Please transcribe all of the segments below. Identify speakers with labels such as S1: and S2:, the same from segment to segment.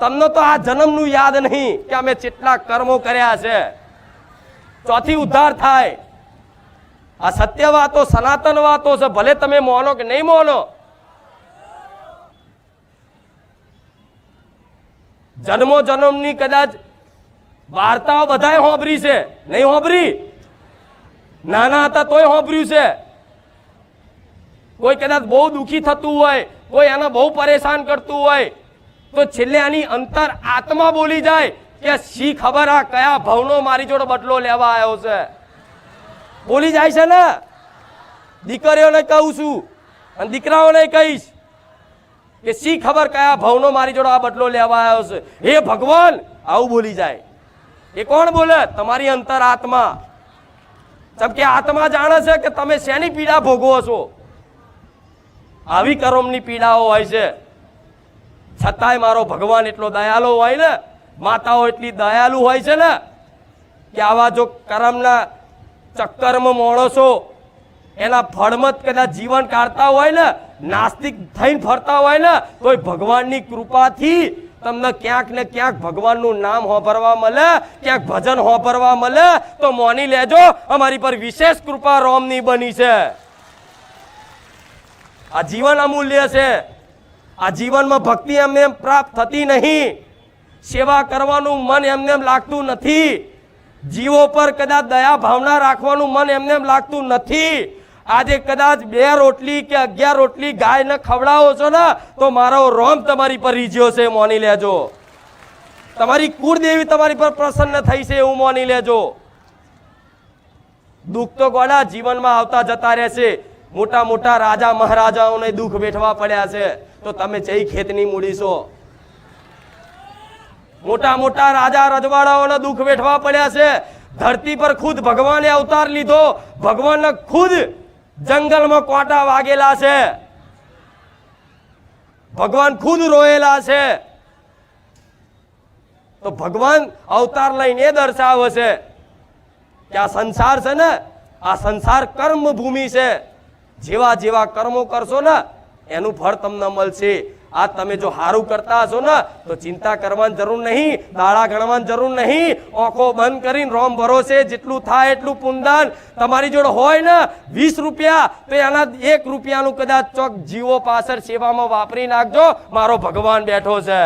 S1: તમને તો આ જન્મનું યાદ નહીં કે અમે કેટલા કર્મો કર્યા છે. ચોથી ઉદ્ધાર થાય. આ સત્ય વાતો, સનાતન વાતો છે, ભલે તમે મોનો કે નહીં મોનો. જન્મો જન્મની કદાચ વાર્તાઓ બધાએ હોંભરી છે. નહીં હોંભરી? નાના હતા તોય હોંભર્યું છે. કોઈ કદાચ બહુ દુખી થતું હોય, કોઈ એને બહુ પરેશાન કરતું હોય તો છેલ્લે આની અંતર આત્મા બોલી જાય કે શી ખબર આ કયા ભવનો મારી જોડે બદલો લેવા આવ્યો છે? બોલી જાય છે ને? દીકરીઓને કહું છું અને દીકરાઓને કહીશ કે શી ખબર કયા ભવનો મારી જોડે આ બદલો લેવા આવ્યો છે? હે ભગવાન, આવું બોલી જાય. એ કોણ બોલે? તમારી અંતર આત્મા. કે આત્મા જાણે છે કે તમે શેની પીડા ભોગવો છો? આવી કરમની પીડાઓ હોય છે. છતાંય મારો ભગવાન એટલો દયાળુ હોય ને, માતાઓ એટલી દયાળુ હોય છે ને, કે આવા જો કરમના ચક્કરમાં માણસો એના ફળમત કદાચ જીવન કાઢતા હોય ને, નાસ્તિક થઈને ફરતા હોય ને તો ભગવાનની કૃપાથી તમને ક્યાંક ને ક્યાંક ભગવાનનું નામ હોભરવા મળે, ક્યાંક ભજન હોભરવા મળે, તો મોની લેજો, અમારી પર વિશેષ કૃપા રોમની બની છે. આ જીવન અમૂલ્ય છે. આ જીવનમાં ભક્તિ એમને એમ પ્રાપ્ત થતી નહીં. સેવા કરવાનું મન એમને એમ લાગતું નથી. જીવો પર કદાચ દયા ભાવના રાખવાનું મન એમને એમ લાગતું નથી. આજે કદાચ બે રોટલી કે અગિયાર રોટલી ગાયને ખવડાવો છો ને, તો મારો રોમ તમારી પર રીજ્યો છે, મોની લેજો. તમારી કુળદેવી તમારી પર પ્રસન્ન થઈ છે, એવું મોની લેજો. દુઃખ તો ગોડા જીવનમાં આવતા જતા રહેશે. મોટા મોટા રાજા મહારાજાઓને દુઃખ વેઠવા પડ્યા છે. તો તમે જઈ ખેતની મૂડી મોટા મોટા રાજા રજવાડાઓને દુઃખ વેઠવા પડ્યા છે. ધરતી પર ખુદ ભગવાને અવતાર લીધો. ભગવાનને ખુદ જંગલમાં કોટા વાગેલા છે. ભગવાન ખુદ રોયેલા છે. તો ભગવાન અવતાર લઈને એ દર્શાવે છે કે આ સંસાર છે ને, આ સંસાર કર્મ ભૂમિ છે. જેવા જેવા કર્મો કરશો ને એનું ફળ તમને મળશે. આ તમે જો સારું કરતા હશો ને, તો ચિંતા કરવાની જરૂર નહીં દાડા ગણવાની જરૂર નહીં. આંખો બંધ કરીને રોમ ભરોસે, જેટલું થાય એટલું પુનદાન. તમારી જોડે હોય ને, વીસ રૂપિયા, તો એના એક રૂપિયાનું કદાચ ચોક જીવો પાછળ સેવામાં વાપરી નાખજો. મારો ભગવાન બેઠો છે.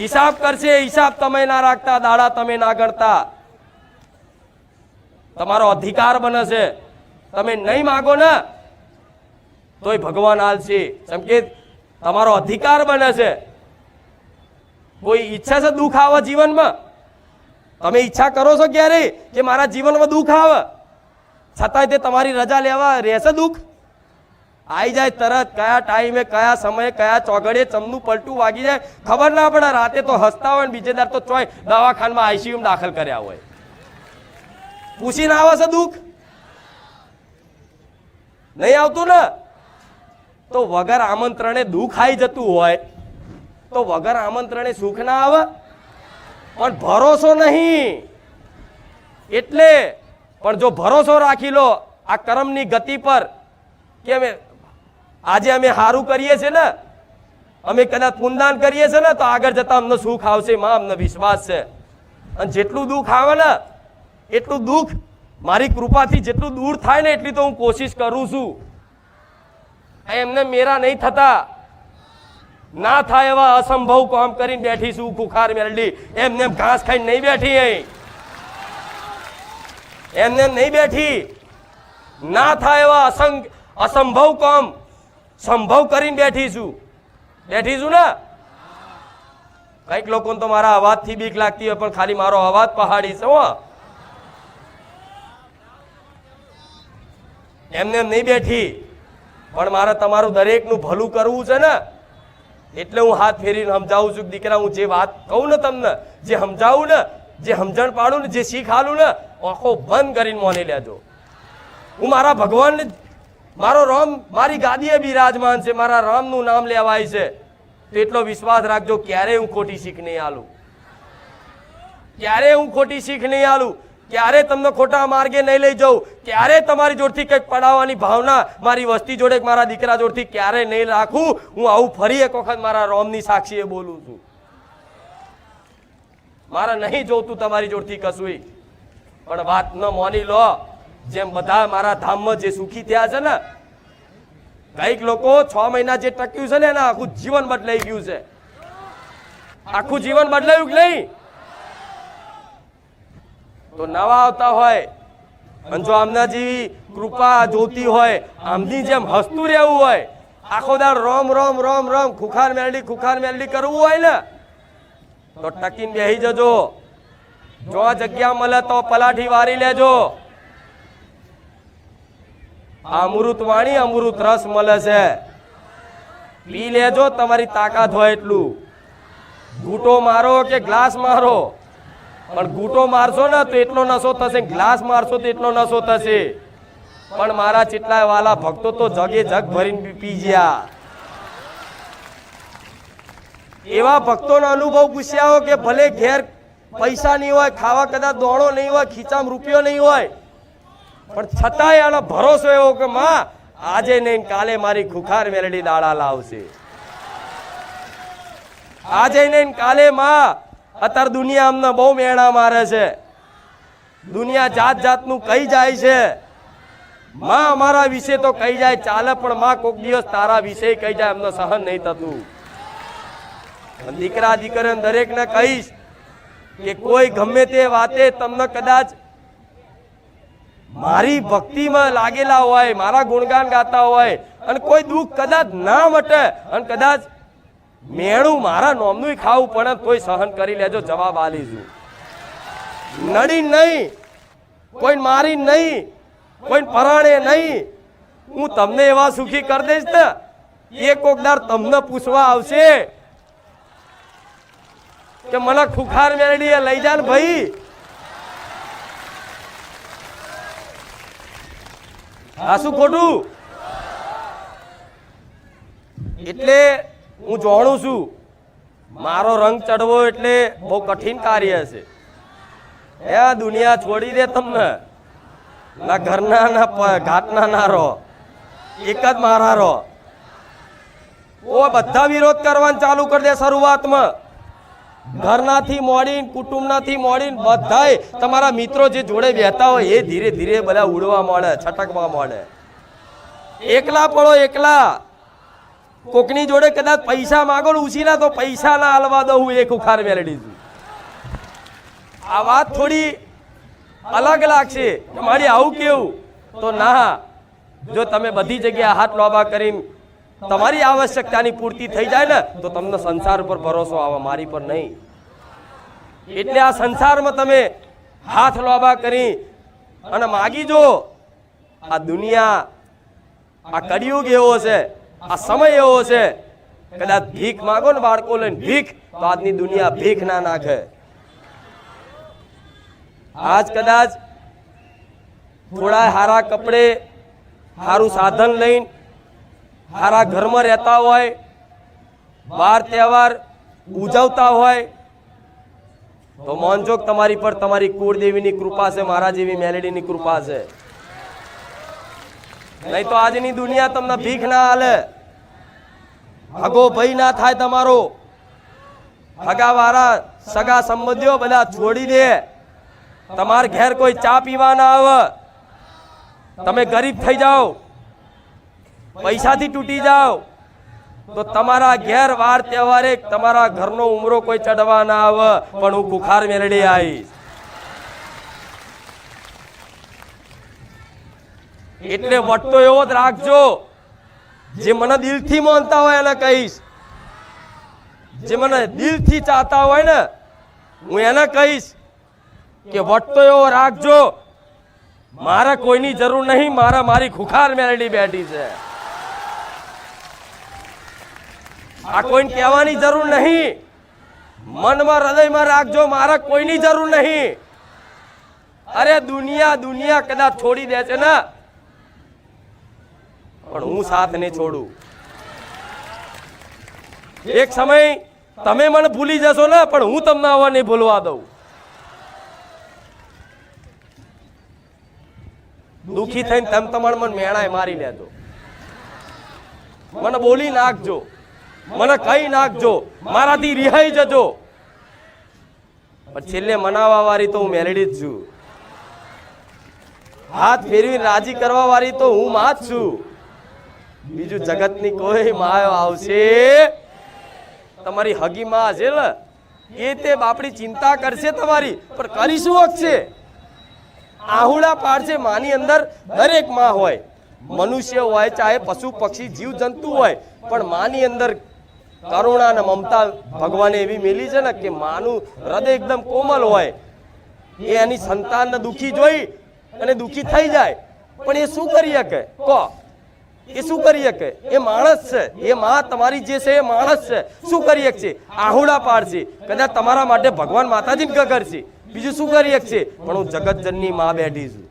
S1: હિસાબ કરશે, હિસાબ તમે ના રાખતા, દાડા તમે ના ગણતા. તમારો અધિકાર બને છે. તમે નહીં માગો ને તોય ભગવાન આલશે સંકેત, તમારો અધિકાર બને છે. કોઈ ઈચ્છા છે દુઃખ આવે જીવનમાં? તમે ઈચ્છા કરો છો ક્યારે કે મારા જીવનમાં દુઃખ આવે? છતાંય તે તમારી રજા લેવા રહેશે દુઃખ? આવી જાય તરત, કયા ટાઈમે, કયા સમયે, કયા ચોગડે ચમનું પલટું વાગી જાય? ખબર ના પડે, રાતે તો હસતા હોય ને બીજે દાર તો ચોય દવાખાનામાં આઈસીયુ દાખલ કર્યા હોય. પૂછીને આવે છે દુઃખ? નહીં આવતું ને? તો વગર આમંત્રણે દુઃખ આવી જતું હોય, તો વગર આમંત્રણે સુખ ના આવે. પણ ભરોસો નહીં. એટલે પણ જો ભરોસો રાખી લો, આ કર્મની ગતિ પર કે અમે, આજે અમે સારું કરીએ છીએ ને, અમે કદાચ પુનદાન કરીએ છીએ ને, તો આગળ જતા અમને સુખ આવશે માં અમને વિશ્વાસ છે. અને જેટલું દુઃખ આવે ને, એટલું દુઃખ મારી કૃપાથી જેટલું દૂર થાય ને, એટલી તો હું કોશિશ કરું છું. એમને મેરા નહીં થતા. ના થાય એવા અસંભવ કામ કરીને બેઠી છું ખુખાર મેરડી. એમને ઘાસ ખાઈને નહીં બેઠી અહીં. એમને નહીં બેઠી. ના થાય એવા અસંગ, અસંભવ કામ સંભવ કરીને બેઠી છું બેઠી છું ને? કંઈક લોકોને તો મારા અવાજથી બીક લાગતી હોય, પણ ખાલી મારો અવાજ પહાડી છે, હો. એમને નહીં બેઠી. પણ મારે તમારું દરેકનું ભલું કરવું છે ને. એટલે હું હાથ ફેરીને સમજાવું છું દીકરા, હું જે વાત કહું ને તમને, જે સમજાવું ને, જે સમજણ પાડું ને, જે શીખ હાલું ને, આંખો બંધ કરીને મોની લેજો. હું મારા ભગવાનને મારો રામ, મારી ગાદીએ બિરાજમાન છે, મારા રામનું નામ લેવાય છે. તો એટલો વિશ્વાસ રાખજો, ક્યારેય હું ખોટી શીખ નહીં આલું. ક્યારે હું ખોટી શીખ નહીં આલું. ક્યારે તમને ખોટા માર્ગે નહીં લઈ જાઉં ક્યારે તમારી જોડથી કંઈક પડાવવાની ભાવના મારી વસ્તી જોડે, મારા દીકરા જોડથી ક્યારે નહીં રાખું? હું આવું ફરી એક વખત મારા રોમની સાક્ષીએ બોલું છું. મારે નહીં જોતું તમારી જોડથી કશું પણ વાત ન મોની લો. જેમ બધા મારા ધામમાં જે સુખી થયા છે ને, કંઈક લોકો છ મહિના જે ટક્યું છે ને, એના આખું જીવન બદલાઈ ગયું છે. આખું જીવન બદલાયું કે નહીં? તો નવા આવતા હોય, અને જો આમના જેવી કૃપા જોતી હોય, આમની જેમ હસતું રહેવું હોય, આખો દાડ રોમ રોમ રોમ રોમ, ખુખાર મેલડી ખુખાર મેલડી કરવું હોય ને, તો ટકીને બેહી જજો. જો જગ્યા મળે તો પલાઠી વારી લેજો. આ અમૃત વાણી, અમૃત રસ મળે છે. પી લેજો, તમારી તાકાત હોય એટલું. ઘૂંટો મારો કે ગ્લાસ મારો? પણ ગૂંટો મારશો ને તો એટલો નશો થશે, ગ્લાસ મારશો તો એટલો નશો થશે. પણ મારા ચેટલા વાલા ભક્તો તો જગે જગ ભરીને પી- ગયા એવા ભક્તોનો અનુભવ પૂછ્યા કે ભલે ઘેર પૈસા નહીં હોય, ખાવા કદાચ દોણો નહીં હોય, ખીચામાં રૂપિયો નહીં હોય, પણ છતાંય આનો ભરોસો એવો કે, માં, આજે નહીં, કાલે મારી ખુખાર મેલડી દાડા લાવશે. આજે નહીં, કાલે માં અત્યારે દુનિયા અમને બહુ મેણા મારે છે. દુનિયા જાત જાતનું કહી જાય છે. માં અમારા વિશે તો કહી જાય, ચાલે પણ માં કોક દિવસ તારા વિશે કહી જાય, અમને સહન નહીં થતું. દીકરા દીકરીને દરેકને કહીશ કે કોઈ ગમે તે વાતે તમને કદાચ મારી ભક્તિમાં લાગેલા હોય, મારા ગુણગાન ગાતા હોય, અને કોઈ દુઃખ કદાચ ના મટે, અને કદાચ મેણું મારા નોમનું ખાવું પડે તોય સહન કરી લેજો, જવાબ આલીશું નડી નહીં કોઈ મારી નહીં કોઈ પરાણે નહીં. હું તમને એવા સુખી કરી દઈશ ને કોક કોકદાર તમને પૂછવા આવશે કે મને ખુખાર મેળડી લઈ જા ને ભાઈ. આ શું ખોટું? એટલે હું જાણું છું. મારો રંગ ચડવો એટલે બહુ કઠિન કાર્ય છે. એ દુનિયા છોડી દે તમને. ના ઘરના, ના ઘાટના ના રહો એક જ મારા રહો ઓ બધા વિરોધ કરવાનું ચાલુ કરી દે શરૂઆતમાં. ઘરનાથી મોડીને, કુટુંબનાથી મોડીને બધાય તમારા મિત્રો જે જોડે બેહતા હોય એ ધીરે ધીરે બધા ઉડવા મળે છટકવા મળે એકલા પડો એકલા. કોકની જોડે કદાચ પૈસા માગો ને ઉછીના તો પૈસા ના હાલવા દઉં હું એક ઉખાર મેળવી આ વાત થોડી અલગ લાગશે. મારી આવું કેવું? તો ના, જો તમે બધી જગ્યાએ હાથ લોબા કરીને તમારી આવશ્યકતાની પૂર્તિ થઈ જાય ને, તો તમને સંસાર પર ભરોસો આવે, મારી પર નહીં. એટલે આ સંસારમાં તમે હાથ લોબા કરી અને માગી જો, આ દુનિયા આ કડિયુગ એવો છે આ સમય એવો છે, કદાચ ભીખ માગો ને બાળકો લઈને ભીખ, તો આજની દુનિયા ભીખ ના નાખે. આજ કદાચ થોડા હારા કપડે સારું સાધન લઈને સારા ઘરમાં રહેતા હોય, બાર તહેવાર ઉજવતા હોય, તો મોનજોગ તમારી પર તમારી કુળદેવીની કૃપા છે મારા જેવી મેલેડીની કૃપા છે. નહીં તો આજની દુનિયા તમને ભીખ ના હાલે હગો ભય ના થાય તમારો. હગા વાળા, સગા સંબંધીઓ બધા છોડી દે તમાર ઘેર કોઈ ચા પીવા ના આવે. તમે ગરીબ થઈ જાઓ. પૈસાથી તૂટી જાઓ. તો તમારા ઘેર વાર તહેવારે તમારા ઘરનો ઉમરો કોઈ ચડવા ના આવે. પણ હું કુખાર મેળડી આવીશ. એટલે વટતો એવો જ રાખજો. જે મને દિલથી માનતા હોય એને કહીશ. જે મને દિલથી ચાહતા હોય ને, હું એને કહીશ કે વટતો એવો રાખજો. મારે કોઈની જરૂર નહીં, મારા મારી ખુખાર મેલડી બેઠી છે. આ કોઈને કહેવાની જરૂર નહીં. મનમાં હૃદયમાં રાખજો, મારે કોઈની જરૂર નહીં. અરે દુનિયા દુનિયા કદાચ છોડી દે છે ને. પણ હું સાથ ને છોડું. એક સમય તમે મને ભૂલી જશો ને, પણ હું તમને આવા નહીં ભૂલવા દઉં. દુખી થઈને તમે તમારે મને મેણાય મારી લેજો. મને બોલી નાખજો. મને કહી નાખજો. મારાથી રિહાઈ જજો. પણ છેલ્લે મનાવા વાળી તો હું મેલડી જ છું. હાથ ફેરવી રાજી કરવા વાળી તો હું માં જ છું. બીજું જગતની કોઈ માયો આવશે? તમારી હગી માં છે એ તે બાપડી ચિંતા કરશે તમારી, પણ કરી શું શકશે આહુડા પાડશે માની અંદર દરેકમાં હોય. મનુષ્ય હોય ચાહે પશુ, પક્ષી, જીવ, જંતુ હોય, પણ માની અંદર કરુણા અને મમતા ભગવાને એવી મેલી છે ને કે માનું હૃદય એકદમ કોમલ હોય. એ એની સંતાનને દુખી જોઈ અને દુખી થઈ જાય. પણ એ શું કરી શકે? કહો એ શું કરી શકે એ માણસ છે. એ માં તમારી જે છે એ માણસ છે. શું કરી શકશે આહુડા પાડશે. કદાચ તમારા માટે ભગવાન માતાજી ને છે. બીજું શું કરી શકશે પણ હું જગતજનની માં બેઠી છું.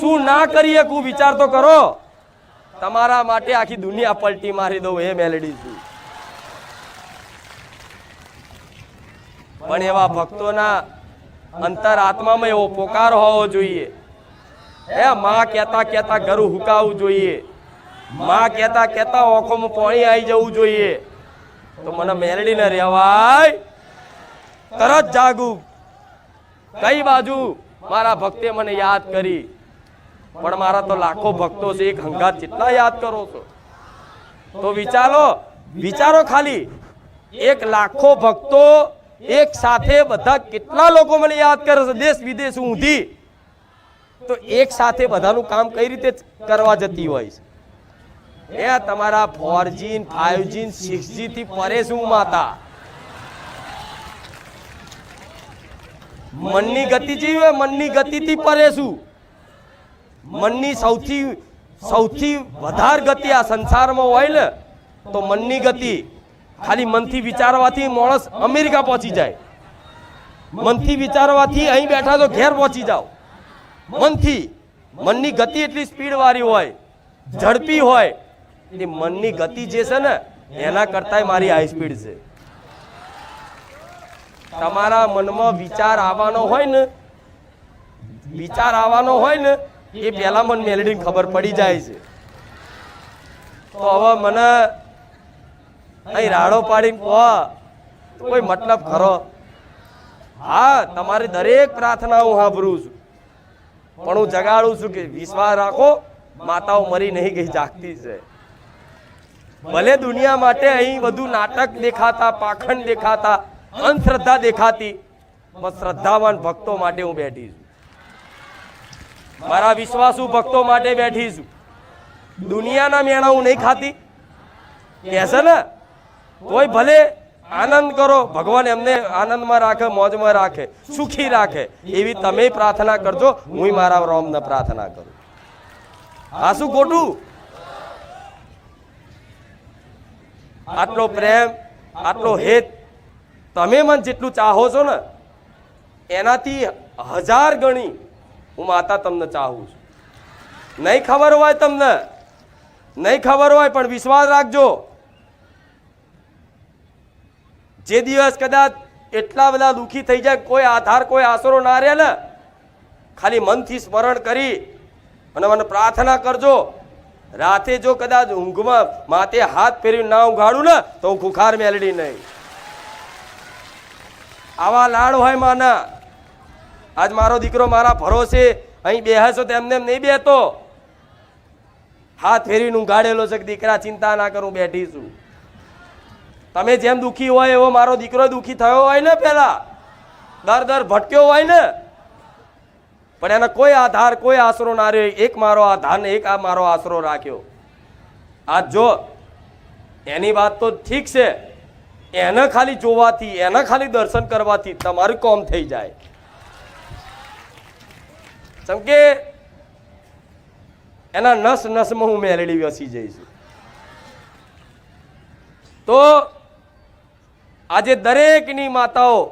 S1: શું ના કરી શકું વિચાર તો કરો. તમારા માટે આખી દુનિયા પલટી મારી દઉં એ મેલેડી છું. પણ એવા ભક્તોના અંતર આત્મામાં એવો પોકાર હોવો જોઈએ. એ માં કહેતા કહેતા ગરું હુકાવવું જોઈએ. માં કહેતા કહેતા ઓખોમાં પાણી આવી જવું જોઈએ. તો મને મેલડી ને રહેવાય તરત જાગું. કઈ બાજુ? મારા ભક્તે મને યાદ કરી. પણ મારા તો લાખો ભક્તો છે, એક હંગાત જેટલા યાદ કરો છો. તો વિચારો વિચારો ખાલી. એક લાખો ભક્તો એક સાથે બધા કેટલા લોકો મને યાદ કરે છે, દેશ વિદેશ ઊંધી. તો એક સાથે બધાનું કામ કઈ રીતે કરવા જતી હોય છે? એ તમારા ફોરજી સિક્સ જી થી પરે શું માતા? મનની ગતિ જીવે મનની ગતિથી પરે શું? મનની સૌથી સૌથી વધારે ગતિ આ સંસારમાં હોય ને, તો મનની ગતિ ખાલી મનથી વિચારવાથી માણસ અમેરિકા પહોંચી જાય. મનથી વિચારવાથી અહીં બેઠા તો ઘેર પહોંચી જાઓ. મનથી મનની ગતિ એટલી સ્પીડવાળી હોય, ઝડપી હોય એ મનની ગતિ જે છે ને, એના કરતાંય મારી હાઈ સ્પીડ છે. તમારા મનમાં વિચાર આવવાનો હોય ને, વિચાર આવવાનો હોય ને, એ પહેલા મને મેલેડીને ખબર પડી જાય છે. તો હવે મને અહીં રાડો પાડીને કહો, કોઈ મતલબ ખરો? હા, તમારી દરેક પ્રાર્થના હું સાંભળું છું. પણ હું જગાડું છું કે વિશ્વાસ રાખો, માતાઓ મરી નહીં ગઈ, જાગતી છે. ભલે દુનિયા માટે અહીં બધું નાટક દેખાતા, પાખંડ દેખાતા, અંધશ્રદ્ધા દેખાતી, પણ શ્રદ્ધાવાન ભક્તો માટે હું બેઠી છું. મારા વિશ્વાસુ ભક્તો માટે બેઠી છું. દુનિયાના મેણા હું નહીં ખાતી? કહેશે ને? તોય ભલે આનંદ કરો. ભગવાન એમને આનંદમાં રાખે, મોજમાં રાખે, સુખી રાખે. એવી તમે પ્રાર્થના કરજો, હું મારા રોમને પ્રાર્થના કરું. આ શું ખોટું? આટલો પ્રેમ, આટલો હેત તમે મને જેટલું ચાહો છો ને, એનાથી હજાર ગણી હું માતા તમને ચાહું છું. નહીં ખબર હોય તમને, નહીં ખબર હોય પણ વિશ્વાસ રાખજો. જે દિવસ કદાચ એટલા બધા દુઃખી થઈ જાય, કોઈ આધાર, કોઈ આશરો ના રહે ને, ખાલી મનથી સ્મરણ કરી અને મને પ્રાર્થના કરજો, રાતે જો કદાચ ઊંઘમાં માથે હાથ ફેરવી ના ઊંઘાડું ને, તો હું ખુખાર મેલડી નહીં. આવા લાડ હોય માના. આજ મારો દીકરો મારા ભરોસે અહીં બેહશો તો એમ નહીં બેહતો. હાથ ફેરીને ઊંઘાડેલો છે દીકરા, ચિંતા ના કરું, બેઠી છું. તમે જેમ દુઃખી હોય એવો મારો દીકરો દુઃખી થયો હોય ને પહેલાં દર દર ભટક્યો હોય ને. પણ એનો કોઈ આધાર, કોઈ આશરો ના રહ્યો. એક મારો આધાર ને એક આ મારો આશરો રાખ્યો. આ જો, એની વાત તો ઠીક છે. એને ખાલી જોવાથી, એને ખાલી દર્શન કરવાથી તમારું કોમ થઈ જાય. જેમ કે, એના નસ નસમાં હું મેલડી વસી જઈશ. તો આજે દરેકની માતાઓ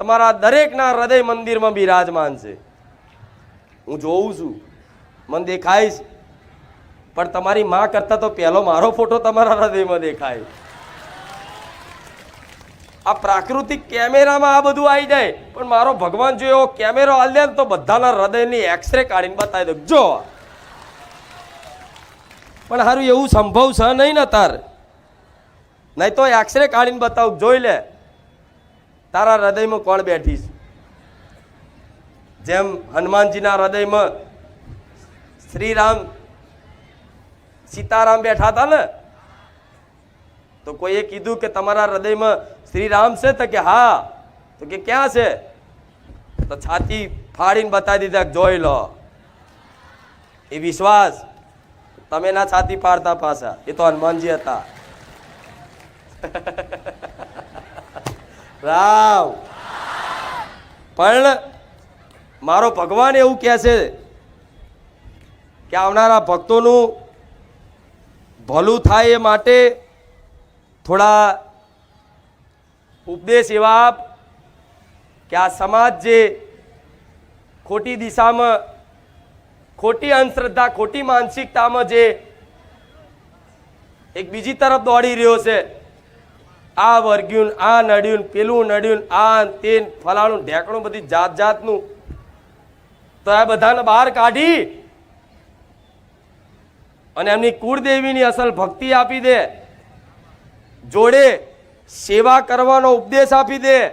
S1: તમારા દરેકના હૃદય મંદિરમાં બિરાજમાન છે. હું જોઉં છું, મને દેખાય છે. પણ તમારી માં કરતા તો પહેલો મારો ફોટો તમારા હૃદયમાં દેખાય. આ પ્રાકૃતિક કેમેરામાં આ બધું આવી જાય, પણ મારો ભગવાન જો એવો કેમેરો હાલ દે તો બધાના હૃદયની એક્સરે કાઢીને બતાવી દો જો. પણ સારું એવું સંભવ છે નહીં ને તાર? નહીં તો એક્સરે કાઢીને બતાવ, જોઈ લે. તારા હૃદયમાં કોણ બેઠી છે? જેમ હનુમાનજીના હૃદયમાં શ્રીરામ, સીતારામ બેઠા હતા ને, તો કોઈએ કીધું કે તમારા હૃદયમાં શ્રીરામ છે તો કે હા, તો કે ક્યાં છે? તો છાતી ફાડીને બતાવી દીધા જોઈ લો. એ વિશ્વાસ, તમે ના છાતી ફાડતા પાછા. એ તો હનુમાનજી હતા. રામ પણ મારો ભગવાન એવું કહે છે કે આવનારા ભક્તોનું ભલું થાય એ માટે થોડા ઉપદેશ એવા આપ કે આ સમાજ જે ખોટી દિશામાં, ખોટી અંધશ્રદ્ધા, ખોટી માનસિકતામાં જે એક બીજી તરફ દોડી રહ્યો છે આ વર્ગ્યું, આ નડ્યું, પેલું નડ્યું, આ તે ફલાણું, ઢેકણું, બધી જાત જાતનું. તો આ બધાને બહાર કાઢી. અને એમની કુળદેવીની અસલ ભક્તિ આપી દે. જોડે સેવા કરવાનો ઉપદેશ આપી દે.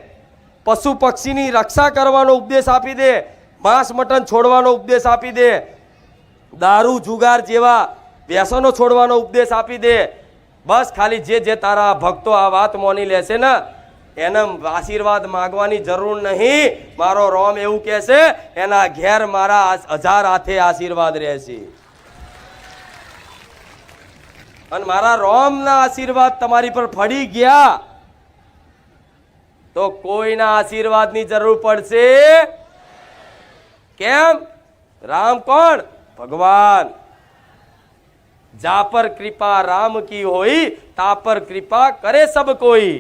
S1: પશુ પક્ષીની રક્ષા કરવાનો ઉપદેશ આપી દે. માંસ મટન છોડવાનો ઉપદેશ આપી દે. દારૂ, જુગાર જેવા વ્યસનો છોડવાનો ઉપદેશ આપી દે. બસ ખાલી જે જે તારા ભક્તો આ વાત મોની લેશે ને, એને આશીર્વાદ માગવાની જરૂર નહીં. મારો રોમ એવું કહેશે, એના ઘેર મારા હજાર હાથે આશીર્વાદ રહેશે. અને મારા રોમના આશીર્વાદ તમારી પર ફળી ગયા. તો કોઈના આશીર્વાદની જરૂર પડશે? કેમ? રામ કોણ? ભગવાન. જા પર કૃપા રામ કી હોય તા પર કૃપા કરે સબ કોઈ.